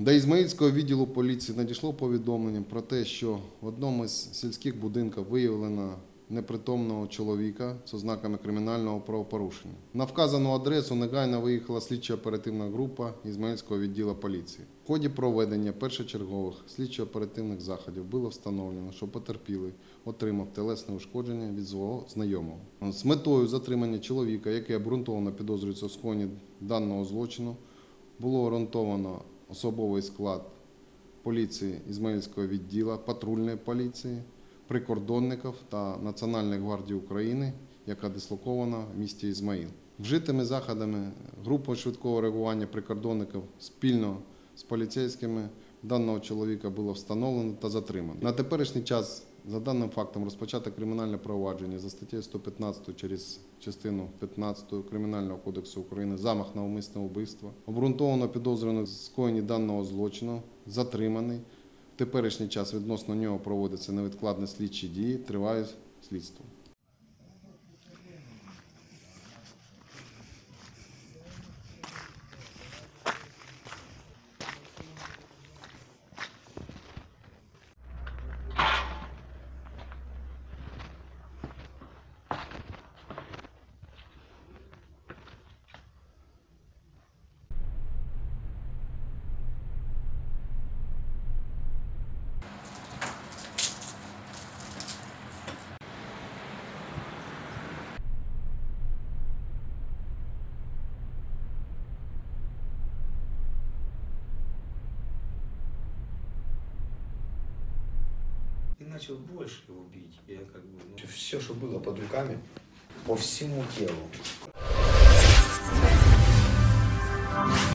До Ізмаїльського відділу поліції надійшло повідомлення про те, що в одному з сільських будинків виявлено непритомного чоловіка з ознаками кримінального правопорушення. На вказану адресу негайно виїхала слідчо-оперативна група Ізмаїльського відділу поліції. В ході проведення першочергових слідчо-оперативних заходів було встановлено, що потерпілий отримав телесне ушкодження від свого знайомого. З метою затримання чоловіка, який обґрунтовано підозрюється у скоєнні даного злочину, було орієнтовано особовий склад поліції Ізмаїльського відділу, патрульної поліції, прикордонників та Національної гвардії України, яка дислокована в місті Ізмаїл. Вжитими заходами групою швидкого реагування прикордонників спільно з поліцейськими даного чоловіка було встановлено та затримано. На теперішній час за даним фактом розпочато кримінальне провадження за статтєю 115 через частину 15 Кримінального кодексу України замах на умисне вбивство. Обґрунтовано підозрено в скоєнні даного злочину, затриманий. В теперішній час відносно нього проводяться невідкладні слідчі дії, триває слідство. И начал больше его бить. Я как бы, ну, все, что было под руками, по всему телу.